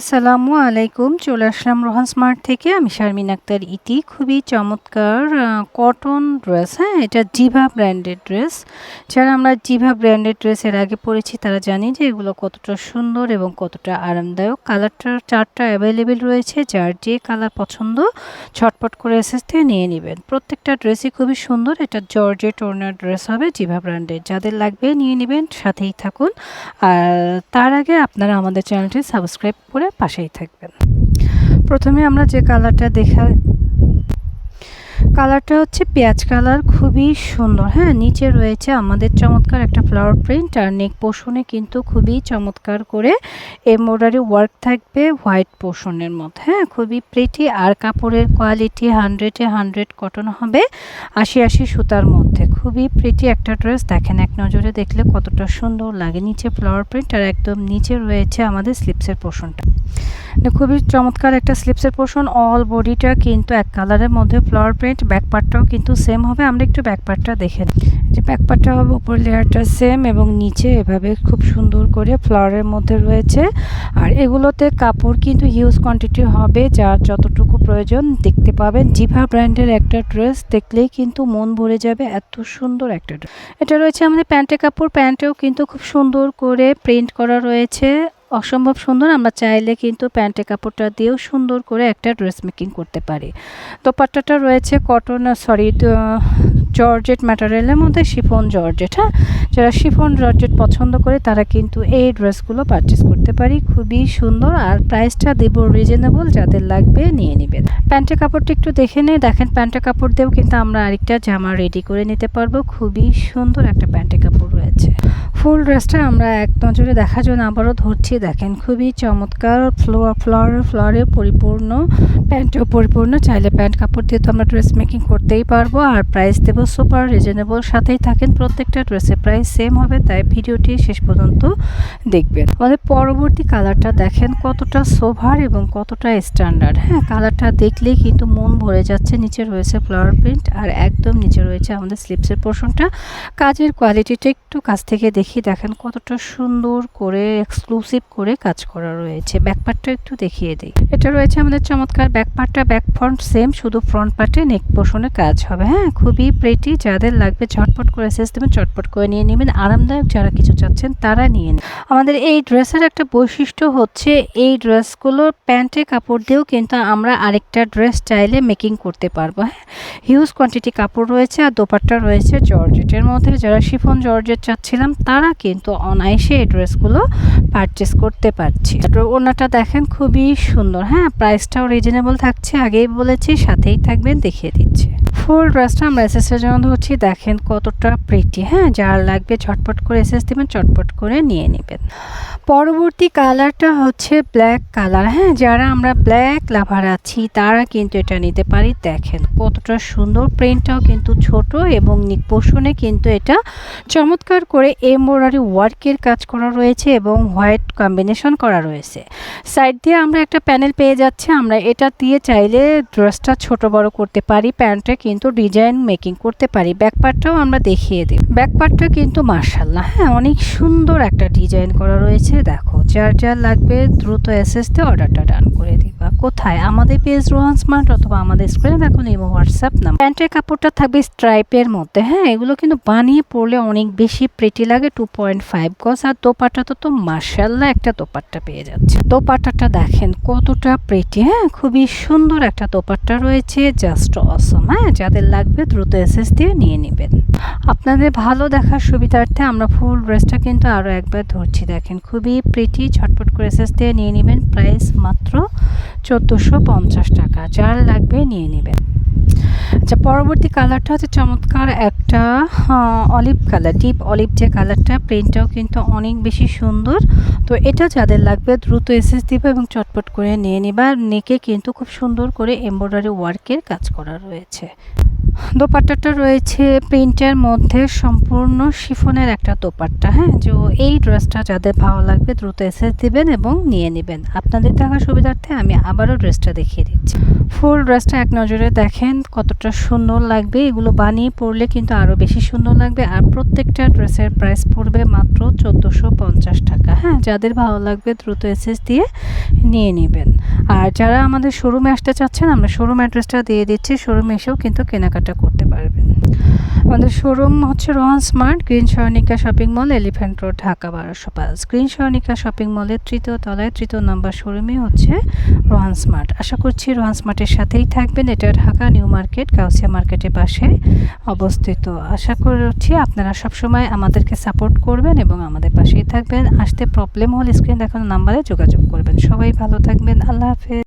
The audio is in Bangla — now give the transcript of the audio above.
আসসালামু আলাইকুম, চলে আসলাম রোহান স্মার্ট থেকে। আমি শারমিন আক্তার ইতি। খুবই চমৎকার কটন ড্রেস হ্যাঁ এটা জিভা ব্র্যান্ডেড ড্রেস যারা আমরা জিভা ব্র্যান্ডেড ড্রেস এর আগে পরেছি, তারা জানি যে এগুলো কতটা সুন্দর এবং কতটা আরামদায়ক। কালারটা, চারটা অ্যাভেলেবেল রয়েছে, যার যে কালার পছন্দ, ছটপট করে এসেস থেকে নিয়ে নেবেন। প্রত্যেকটা ড্রেসই খুবই সুন্দর, এটা জর্জে টোনার ড্রেস হবে, জিভা ব্র্যান্ডের যাদের লাগবে, নিয়ে নেবেন, সাথেই থাকুন। আর তার আগে আপনারা আমাদের চ্যানেলটি সাবস্ক্রাইব করে পাশেই থাকবেন। প্রথমে আমরা যে কালারটা দেখা কালারটা হচ্ছে পেঁয়াজ কালার, খুবই সুন্দর। হ্যাঁ নিচে রয়েছে আমাদের চমৎকার একটা ফ্লাওয়ার প্রিন্ট আর নেক পোষণে কিন্তু খুবই চমৎকার করে এমব্রয়ডারি ওয়ার্ক থাকবে হোয়াইট পোষণের মধ্যে। হ্যাঁ খুবই প্রিটি আর কাপড়ের কোয়ালিটি হান্ড্রেডে হান্ড্রেড কটন হবে আশি আশি সুতার মধ্যে। খুবই প্রিটি একটা ড্রেস দেখেন এক নজরে দেখলে কতটা সুন্দর লাগে নিচে ফ্লাওয়ার প্রিন্ট আর একদম নিচে রয়েছে আমাদের স্লিপসের পোষণটা খুবই চমৎকার একটা স্লিপসের পোর্শন অল বডিটা কিন্তু এক কালারের মধ্যে ফ্লাওয়ার প্রিন্ট ব্যাক পার্টটাও কিন্তু সেম হবে। আমরা একটু ব্যাক পার্টটা দেখে যে ব্যাক পার্টটা হবে, উপর লেয়ারটা সেম এবং নিচে এভাবে খুব সুন্দর করে ফ্লাওয়ারের মধ্যে রয়েছে। আর এগুলোতে কাপড় কিন্তু হিউজ কোয়ান্টিটি হবে, যার যতটুকু প্রয়োজন দেখতে পাবেন। জিভা ব্র্যান্ডের একটা ড্রেস দেখলেই কিন্তু মন ভরে যাবে এত সুন্দর একটা ড্রেস এটা রয়েছে আমাদের প্যান্টের কাপড়। প্যান্টেও কিন্তু খুব সুন্দর করে প্রিন্ট করা রয়েছে। অসম্ভব সুন্দর, আমরা চাইলে কিন্তু প্যান্টের কাপড়টা দিয়েও সুন্দর করে একটা ড্রেস মেকিং করতে পারি। দোপাট্টাটা রয়েছে কটন সরি জর্জেট ম্যাটারিয়ালের মধ্যে শিফন জর্জেট হ্যাঁ? যারা শিফন জর্জেট পছন্দ করে, তারা কিন্তু এই ড্রেসগুলো পারচেস করতে পারি। খুবই সুন্দর আর প্রাইসটা দেবো রিজনেবল যাদের লাগবে নিয়ে নেবেন। প্যান্টের কাপড়টা একটু দেখে নেই। দেখেন, প্যান্টের কাপড় দিয়েও কিন্তু আমরা আরেকটা জামা রেডি করে নিতে পারব। খুবই সুন্দর একটা প্যান্টের কাপড় রয়েছে। ফুল ড্রেসটা আমরা এক নজরে দেখার জন্য আবারও ধরছি। দেখেন, খুবই চমৎকার ফ্লোয়ার ফ্লোয়ার ফ্লোয়ারে পরিপূর্ণ প্যান্টও পরিপূর্ণ। চাইলে প্যান্ট কাপড় দিয়ে তো আমরা ড্রেস মেকিং করতেই পারব। আর প্রাইস দেবো সুপার রিজনেবল সাথেই থাকেন। প্রত্যেকটা ড্রেসের প্রাইস সেম হবে, তাই ভিডিওটি শেষ পর্যন্ত দেখবেন। আমাদের পরবর্তী কালারটা দেখেন, কতটা সোভার এবং কতটা স্ট্যান্ডার্ড হ্যাঁ কালারটা দেখলেই কিন্তু মন ভরে যাচ্ছে। নিচে রয়েছে ফ্লাওয়ার প্রিন্ট আর একদম নিচে রয়েছে আমাদের স্লিপসের পোর্শনটা কাজের কোয়ালিটিটা একটু কাছ থেকে দেখি দেখেন কতটা সুন্দর করে এক্সক্লুসিভ করে কাজ করা রয়েছে। ব্যাকপার্টটা একটু দেখিয়ে দিই। এটা রয়েছে আমাদের চমৎকার ব্যাকপার্টটা ব্যাক ফ্রন্ট সেম শুধু ফ্রন্ট পার্টে নেক পোষণে কাজ হবে। হ্যাঁ খুবই প্রেটি যাদের লাগবে ঝটপট করে সিস্টেমে চটপট করে নিয়ে নেবেন। আরামদায়ক যারা কিছু চাচ্ছেন, তারা নিয়ে নিন। আমাদের এই ড্রেসের একটা বৈশিষ্ট্য হচ্ছে, এই ড্রেসগুলোর প্যান্টে কাপড় দিয়েও কিন্তু আমরা আরেকটা ড্রেস চাইলে মেকিং করতে পারব। হ্যাঁ হিউজ কোয়ান্টিটি কাপড় রয়েছে আর দোপাট্টা রয়েছে জর্জেটের মধ্যে। যারা শিফন জর্জেট চাচ্ছিলাম, তারা কিন্তু অনায়াসে এই ড্রেসগুলো পারচেস করতে পারছি। ওনাটা দেখেন খুবই সুন্দর। হ্যাঁ প্রাইসটাও রিজনেবল থাকছে। আগেই বলেছি, সাথেই থাকবেন, দেখিয়ে দিচ্ছে। ফুল ড্রেসটা আমরা এসএসের জন্য ধরছি। দেখেন কতটা প্রিটি হ্যাঁ? যার লাগবে ঝটপট করে এসএস দেবেন, চটপট করে নিয়ে নেবেন। পরবর্তী কালারটা হচ্ছে ব্ল্যাক কালার হ্যাঁ? যারা আমরা ব্ল্যাক লাভার আছি, তারা কিন্তু এটা নিতে পারি। দেখেন কতটা সুন্দর প্রিন্টটাও কিন্তু ছোট এবং পোষণে কিন্তু এটা চমৎকার করে এমব্রয়ডারি ওয়ার্কের কাজ করা রয়েছে এবং হোয়াইট কম্বিনেশন করা রয়েছে। সাইড দিয়ে আমরা একটা প্যানেল পেয়ে যাচ্ছে। আমরা এটা দিয়ে চাইলে ড্রেসটা ছোট বড় করতে পারি প্যান্টটা কিন্তু ডিজাইন মেকিং করতে পারি। ব্যাক পার্টটাও আমরা দেখিয়ে দিই। ব্যাক পার্টটা কিন্তু মার্শাল্লাহ হ্যাঁ অনেক সুন্দর একটা ডিজাইন করা রয়েছে। দেখো, যার যার লাগবে দ্রুত এসএসতে অর্ডারটা ডান করে দিবা। কোথায়? আমাদের পেজ রোহান স্মার্ট অথবা আমাদের স্ক্রিনে দেখো ইমো হোয়াটসঅ্যাপ নাম প্যান্টের কাপড়টা থাকবে স্ট্রাইপের মধ্যে হ্যাঁ এগুলো কিন্তু বানিয়ে পড়লে অনেক বেশি প্রেটি লাগে টু পয়েন্ট ফাইভ গজ। আর দোপাটা তো তো মার্শাল্লাহ একটা দোপাট্টা পেয়ে যাচ্ছে। দোপাট্টাটা দেখেন কতটা প্রেটি হ্যাঁ খুবই সুন্দর একটা দোপাট্টা রয়েছে জাস্ট অসম হ্যাঁ যাদের লাগবে দ্রুত এসএস দিয়ে নিয়ে নেবেন। আপনাদের ভালো দেখার সুবিধার্থে আমরা ফুল ড্রেসটা কিন্তু আরও একবার ধরছি। দেখেন, খুবই প্রিটি ছটপট করে এসএস দিয়ে নিয়ে নেবেন। প্রাইস মাত্র চোদ্দোশো পঞ্চাশ টাকা। যার লাগবে নিয়ে নেবেন। আচ্ছা পরবর্তী কালারটা হচ্ছে চমৎকার একটা অলিভ কালার ডিপ অলিভ যে কালারটা প্রিন্টটাও কিন্তু অনেক বেশি সুন্দর। তো এটা যাদের লাগবে দ্রুত এসএস দিবে এবং চটপট করে নিয়ে নিবা নেকে কিন্তু খুব সুন্দর করে এমব্রয়ডারি ওয়ার্কের কাজ করা রয়েছে। দোপাট্টাটা রয়েছে প্রিন্টের মধ্যে সম্পূর্ণ শিফনের একটা দোপাট্টা হ্যাঁ? যে এই ড্রেসটা যাদের ভালো লাগবে দ্রুত এসে দিবেন এবং নিয়ে নেবেন। আপনাদের থাকার সুবিধার্থে আমি আবারও ড্রেসটা দেখিয়ে দিচ্ছি। ফুল ড্রেসটা এক নজরে দেখেন কতটা সুন্দর লাগবে। এগুলো বানিয়ে পরলে কিন্তু আরও বেশি সুন্দর লাগবে। আর প্রত্যেকটা ড্রেসের প্রাইস পড়বে মাত্র চোদ্দোশো পঞ্চাশ টাকা হ্যাঁ? যাদের ভালো লাগবে দ্রুত এসএস দিয়ে নিয়ে নেবেন। আর যারা আমাদের শোরুমে আসতে চাচ্ছেন, আমরা শোরুম অ্যাড্রেসটা দিয়ে দিচ্ছি। শোরুমে এসেও কিন্তু কেনাকাটা করতে পারবেন। আমাদের শোরুম হচ্ছে Rohan smart green সরণিকা shopping mall elephant road Dhaka বারোশো পাঁচ গ্রিন সরণিকা শপিং মলের তৃতীয় তলায় তৃতীয় নম্বর শোরুমই হচ্ছে রোহান স্মার্ট আশা করছি রোহান স্মার্টের সাথেই থাকবেন। এটা ঢাকা নিউ মার্কেট, কাউসিয়া মার্কেটের পাশে অবস্থিত। আশা করছি আপনারা সবসময় আমাদেরকে সাপোর্ট করবেন এবং আমাদের পাশেই থাকবেন। আসতে প্রবলেম হলে স্ক্রিন দেখানো নাম্বারে যোগাযোগ করবেন। সবাই ভালো থাকবেন। আল্লাহ হাফেজ।